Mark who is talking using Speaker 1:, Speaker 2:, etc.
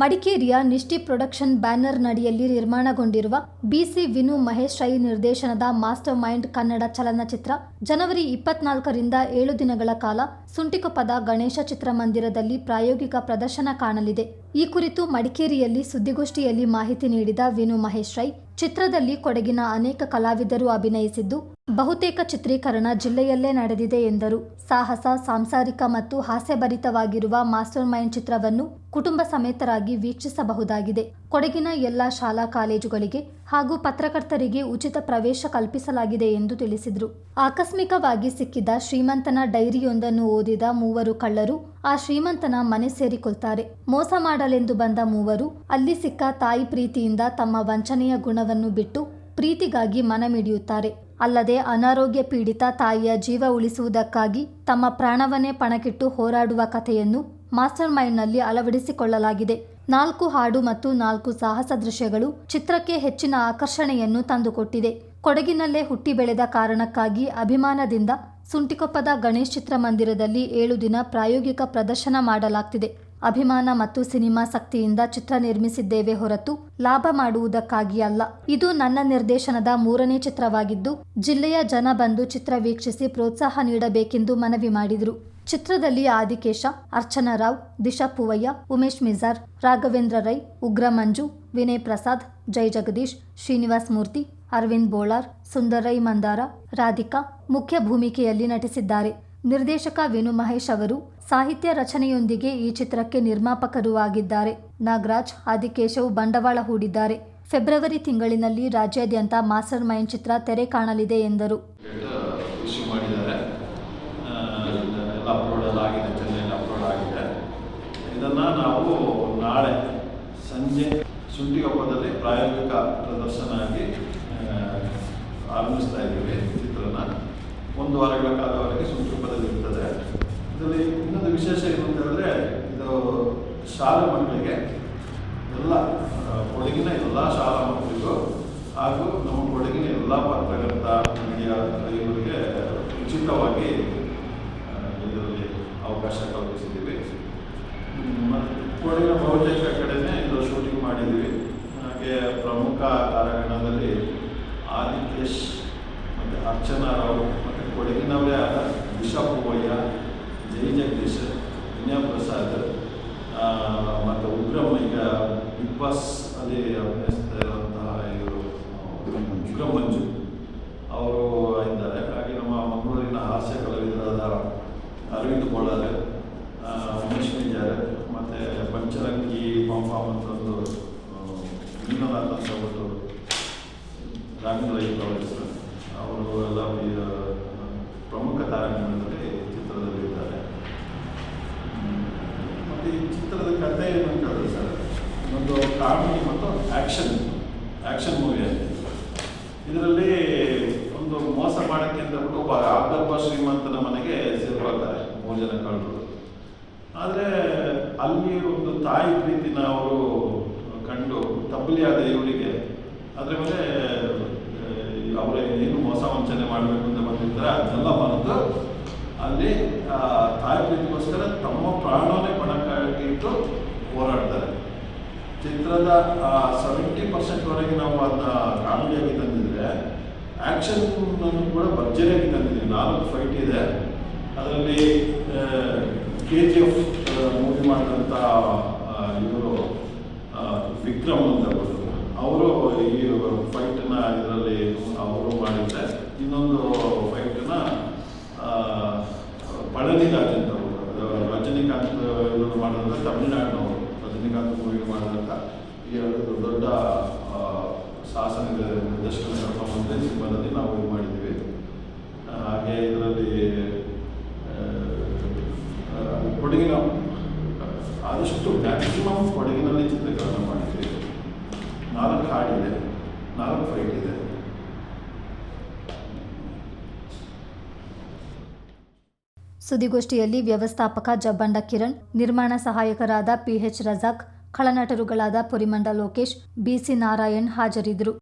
Speaker 1: ಮಡಿಕೇರಿಯ Nisty production banner ನಡಿಯಲ್ಲಿ ನಿರ್ಮಾಣಗೊಂಡಿರುವ ಬಿಸಿ ವಿನು ಮಹೇಶ್ ರೈ ನಿರ್ದೇಶನದ ಮಾಸ್ಟರ್ ಮೈಂಡ್ ಕನ್ನಡ ಚಲನಚಿತ್ರ, ಜನವರಿ ಇಪ್ಪತ್ನಾಲ್ಕರಿಂದ ಏಳು ದಿನಗಳ ಕಾಲ ಸುಂಟಿಕೊಪ್ಪದ ಗಣೇಶ ಚಿತ್ರಮಂದಿರದಲ್ಲಿ ಪ್ರಾಯೋಗಿಕ ಪ್ರದರ್ಶನ ಕಾಣಲಿದೆ. ಈ ಕುರಿತು ಮಡಿಕೇರಿಯಲ್ಲಿ ಸುದ್ದಿಗೋಷ್ಠಿಯಲ್ಲಿ ಮಾಹಿತಿ ನೀಡಿದ ವಿನು ಮಹೇಶ್ ರೈ, ಚಿತ್ರದಲ್ಲಿ ಕೊಡಗಿನ ಅನೇಕ ಕಲಾವಿದರು ಅಭಿನಯಿಸಿದ್ದು ಬಹುತೇಕ ಚಿತ್ರೀಕರಣ ಜಿಲ್ಲೆಯಲ್ಲೇ ನಡೆದಿದೆ ಎಂದರು. ಸಾಹಸ, ಸಾಂಸಾರಿಕ ಮತ್ತು ಹಾಸ್ಯಭರಿತವಾಗಿರುವ ಮಾಸ್ಟರ್ ಮೈಂಡ್ ಚಿತ್ರವನ್ನು ಕುಟುಂಬ ಸಮೇತರಾಗಿ ವೀಕ್ಷಿಸಬಹುದಾಗಿದೆ. ಕೊಡಗಿನ ಎಲ್ಲ ಶಾಲಾ ಕಾಲೇಜುಗಳಿಗೆ ಹಾಗೂ ಪತ್ರಕರ್ತರಿಗೆ ಉಚಿತ ಪ್ರವೇಶ ಕಲ್ಪಿಸಲಾಗಿದೆ ಎಂದು ತಿಳಿಸಿದರು. ಆಕಸ್ಮಿಕವಾಗಿ ಸಿಕ್ಕಿದ ಶ್ರೀಮಂತನ ಡೈರಿಯೊಂದನ್ನು ಓದಿದ ಮೂವರು ಕಳ್ಳರು ಆ ಶ್ರೀಮಂತನ ಮನೆ ಸೇರಿಕೊಳ್ತಾರೆ. ಮೋಸ ಮಾಡಲೆಂದು ಬಂದ ಮೂವರು ಅಲ್ಲಿ ಸಿಕ್ಕ ತಾಯಿ ಪ್ರೀತಿಯಿಂದ ತಮ್ಮ ವಂಚನೆಯ ಗುಣವನ್ನು ಬಿಟ್ಟು ಪ್ರೀತಿಗಾಗಿ ಮನಮಿಡಿಯುತ್ತಾರೆ. ಅಲ್ಲದೆ ಅನಾರೋಗ್ಯ ಪೀಡಿತ ತಾಯಿಯ ಜೀವ ಉಳಿಸುವುದಕ್ಕಾಗಿ ತಮ್ಮ ಪ್ರಾಣವನ್ನೇ ಪಣಕ್ಕಿಟ್ಟು ಹೋರಾಡುವ ಕಥೆಯನ್ನು ಮಾಸ್ಟರ್ ಮೈಂಡ್ನಲ್ಲಿ ಅಳವಡಿಸಿಕೊಳ್ಳಲಾಗಿದೆ. ನಾಲ್ಕು ಹಾಡು ಮತ್ತು ನಾಲ್ಕು ಸಾಹಸ ದೃಶ್ಯಗಳು ಚಿತ್ರಕ್ಕೆ ಹೆಚ್ಚಿನ ಆಕರ್ಷಣೆಯನ್ನು ತಂದುಕೊಟ್ಟಿದೆ. ಕೊಡಗಿನಲ್ಲೇ ಹುಟ್ಟಿ ಬೆಳೆದ ಕಾರಣಕ್ಕಾಗಿ ಅಭಿಮಾನದಿಂದ ಸುಂಟಿಕೊಪ್ಪದ ಗಣೇಶ್ ಚಿತ್ರಮಂದಿರದಲ್ಲಿ ಏಳು ದಿನ ಪ್ರಾಯೋಗಿಕ ಪ್ರದರ್ಶನ ಮಾಡಲಾಗ್ತಿದೆ. ಅಭಿಮಾನ ಮತ್ತು ಸಿನಿಮಾ ಶಕ್ತಿಯಿಂದ ಚಿತ್ರ ನಿರ್ಮಿಸಿದ್ದೇವೆ ಹೊರತು ಲಾಭ ಮಾಡುವುದಕ್ಕಾಗಿ ಅಲ್ಲ. ಇದು ನನ್ನ ನಿರ್ದೇಶನದ ಮೂರನೇ ಚಿತ್ರವಾಗಿದ್ದು, ಜಿಲ್ಲೆಯ ಜನ ಬಂದು ಚಿತ್ರ ವೀಕ್ಷಿಸಿ ಪ್ರೋತ್ಸಾಹ ನೀಡಬೇಕೆಂದು ಮನವಿ ಮಾಡಿದರು. ಚಿತ್ರದಲ್ಲಿ ಆದಿಕೇಶ, ಅರ್ಚನಾ ರಾವ್, ದಿಶಾ ಪೂವಯ್ಯ, ಉಮೇಶ್ ಮಿಜಾರ್ ರಾಘವೇಂದ್ರ ರೈ, ಉಗ್ರ ಮಂಜು, ವಿನಯ್ ಪ್ರಸಾದ್ ಜೈ ಜಗದೀಶ್, ಶ್ರೀನಿವಾಸ್ ಮೂರ್ತಿ, ಅರವಿಂದ್ ಬೋಳಾರ್, ಸುಂದರ್ ಮಂದಾರ, ರಾಧಿಕಾ ಮುಖ್ಯ ಭೂಮಿಕೆಯಲ್ಲಿ ನಟಿಸಿದ್ದಾರೆ. ನಿರ್ದೇಶಕ ವೇಣು ಮಹೇಶ್ ಅವರು ಸಾಹಿತ್ಯ ರಚನೆಯೊಂದಿಗೆ ಈ ಚಿತ್ರಕ್ಕೆ ನಿರ್ಮಾಪಕರೂ ಆಗಿದ್ದಾರೆ ನಾಗರಾಜ್, ಆದಿಕೇಶವು ಬಂಡವಾಳ ಹೂಡಿದ್ದಾರೆ. ಫೆಬ್ರವರಿ ತಿಂಗಳಿನಲ್ಲಿ ರಾಜ್ಯಾದ್ಯಂತ ಮಾಸ್ಟರ್ ಮೈಂಡ್ ಚಿತ್ರ ತೆರೆ ಕಾಣಲಿದೆ ಎಂದರು.
Speaker 2: ಸಂಜೆ ಪ್ರಾಯೋಗಿಕ ಪ್ರದರ್ಶನ ಆಗಿ ಆರಂಭಿಸ್ತಾ ಇದ್ದೀವಿ. ಒಂದು ವಾರಗಳ ಕಾಲವರೆಗೆ ಶುಂಠಿಗೊಪ್ಪದಲ್ಲಿ ಇರ್ತದೆ ಇದರಲ್ಲಿ ಇನ್ನೊಂದು ವಿಶೇಷ ಏನು ಅಂತ ಹೇಳಿದ್ರೆ ಇದು ಶಾಲಾ ಮಕ್ಕಳಿಗೆ ಎಲ್ಲ ಕೊಡಗಿನ ಎಲ್ಲ ಶಾಲಾ ಮಕ್ಕಳಿಗೂ ಹಾಗೂ ನಮ್ಮ ಕೊಡಗಿನ ಎಲ್ಲ ಪತ್ರಕರ್ತ ಮೀಡಿಯಾ ಇವರಿಗೆ ಉಚಿತವಾಗಿ ಇದರಲ್ಲಿ ಅವಕಾಶ ಕಲ್ಪಿಸಿದ್ದೀವಿ. ಕೊಡಗಿನ ಬಹುತೇಕ ಕಡೆನೇ ಇದು ಶೂಟಿಂಗ್ ಮಾಡಿದ್ದೀವಿ. ಹಾಗೆ ಪ್ರಮುಖ ಕಾರಣದಲ್ಲಿ ಆದಿತ್ಯೇಶ್ ಮತ್ತು ಅರ್ಚನಾ ರಾವ್ ಕೊಡಗಿನವರೇ ಆದ. ದಿಶಾ ಪೂವಯ್ಯ ಜೈ ಜಗದೀಶ್ ವಿನಯ ಪ್ರಸಾದ್ ಆ, ಮತ್ತು ಉಗ್ರಂ ಈಗ ಬಿಗ್ ಬಾಸ್ ಅಲ್ಲಿ ಅಭಿನಯಿಸ್ತಾ ಇರುವಂತಹ ಇವರು ಉಗ್ರಂ ಮಂಜು ಅವರು ಇದ್ದಾರೆ. ಹಾಗೆ ನಮ್ಮ ಮಂಗಳೂರಿನ ಹಾಸ್ಯ ಕಲಾವಿದರಾದ ಅರವಿಂದ್ ಬೋಳಾರ್ ಉಮೇಶ್ ನಿಜಾರ್ ಮತ್ತು ಪಂಚರಂಗಿ ಪಂಪಾಮ್ ಅಂತ ಒಂದು ಮೀನನಾಥ್ ಅಂತ ಒಂದು ರಾಘವೇಂದ್ರ ಅವರು ಎಲ್ಲ ಈ, ಆ, ಪ್ರಮುಖ ತಾರಾಗಣದಲ್ಲಿ ಚಿತ್ರದಲ್ಲಿ ಇದ್ದಾರೆ ಮತ್ತು ಈ ಚಿತ್ರದ ಕಥೆ ಏನು ಅಂತ ಹೇಳಿದ್ರೆ ಸರ್ ಒಂದು ಕಾಮಿಡಿ ಮತ್ತು ಆ್ಯಕ್ಷನ್ ಆ್ಯಕ್ಷನ್ ಮೂವಿ ಇದರಲ್ಲಿ ಒಂದು ಮೋಸ ಮಾಡೋಕ್ಕೆ ಅಂತ ಒಬ್ಬ ಆದರ್ಭ ಶ್ರೀಮಂತನ ಮನೆಗೆ ಸೇರ್ಕೊಳ್ತಾರೆ, ಮೂರು ಕಳ್ಳರು. ಆದರೆ ಅಲ್ಲಿ ಒಂದು ತಾಯಿ ಪ್ರೀತಿನ ಅವರು ಕಂಡು ತಬ್ಬಲಿಯಾದ ಇವರಿಗೆ ಅದರ ಮೇಲೆ ಅವರೇ ಏನು ಮೋಸ ವಂಚನೆ ಮಾಡಬೇಕು ಅಂತ ಬಂದಿರ್ತಾರೆ, ಅದನ್ನೆಲ್ಲ ಬಂದು ಅಲ್ಲಿ ತಾಯಿ ಪ್ರೀತಿಗೋಸ್ಕರ ತಮ್ಮ ಪ್ರಾಣವನ್ನೇ ಪಣಕ್ಕಾಗಿಟ್ಟು ಹೋರಾಡ್ತಾರೆ. ಚಿತ್ರದ ಸೆವೆಂಟಿ ಪರ್ಸೆಂಟ್ವರೆಗೆ ನಾವು ಅದನ್ನ ಕಾಮಿಡಿಯಾಗಿ ತಂದಿದ್ರೆ ಆ್ಯಕ್ಷನ್ ಕೂಡ ಭರ್ಜರಿಯಾಗಿ ತಂದಿದ್ದೀವಿ ನಾಲ್ಕು ಫೈಟ್ ಇದೆ. ಅದರಲ್ಲಿ ಕೆ ಜಿ ಎಫ್ ಮೂವಿ ಮಾಡಿದಂಥ ಇವರು ವಿಕ್ರಮ್ ಅಂತ ಬರ್ತದೆ ಅವರು ಈ ಫೈಟನ್ನ ಇದರಲ್ಲಿ ಅವರು ಮಾಡಿದ್ರೆ, ಇನ್ನೊಂದು ಫೈಟನ್ನ ಪಳನಿರಾಜ್ ಅಂತ ಅವರು ರಜನಿಕಾಂತ್ ಇವರು ಮಾಡಿದಂಥ ತಮಿಳುನಾಡಿನವರು. ರಜನಿಕಾಂತ್ ಮೂವಿ ಮಾಡಿದಂಥ ಈ ಎರಡು ದೊಡ್ಡ ದೊಡ್ಡ ಆ, ಸಾಹಸ ನಿರ್ದ- ನಿರ್ದೇಶಕರ ಕರ್ಕೊಂಡ್ಬಂದ್ರೆ ಸಿನಿಮಾದಲ್ಲಿ ನಾವು ಇದು ಮಾಡಿದ್ದೀವಿ ಹಾಗೆ ಇದರಲ್ಲಿ ಕೊಡಗಿನ ಆದಷ್ಟು ಮ್ಯಾಕ್ಸಿಮಮ್ ಕೊಡಗಿನಲ್ಲಿ ಚಿತ್ರೀಕರಣ ಮಾಡಿದ್ದೀವಿ ನಾಲ್ಕು ಹಾಡಿದೆ ನಾಲ್ಕು ಫೈಟ್ ಇದೆ.
Speaker 1: ಸುದ್ದಿಗೋಷ್ಠಿಯಲ್ಲಿ ವ್ಯವಸ್ಥಾಪಕ ಜಬ್ಬಂಡ ಕಿರಣ್ ನಿರ್ಮಾಣ ಸಹಾಯಕರಾದ ಪಿಎಚ್ ರಜಾಕ್ ಖಳನಟರುಗಳಾದ ಪುರಿಮಂಡ ಲೋಕೇಶ್ ಬಿಸಿ ನಾರಾಯಣ್ ಹಾಜರಿದ್ದರು.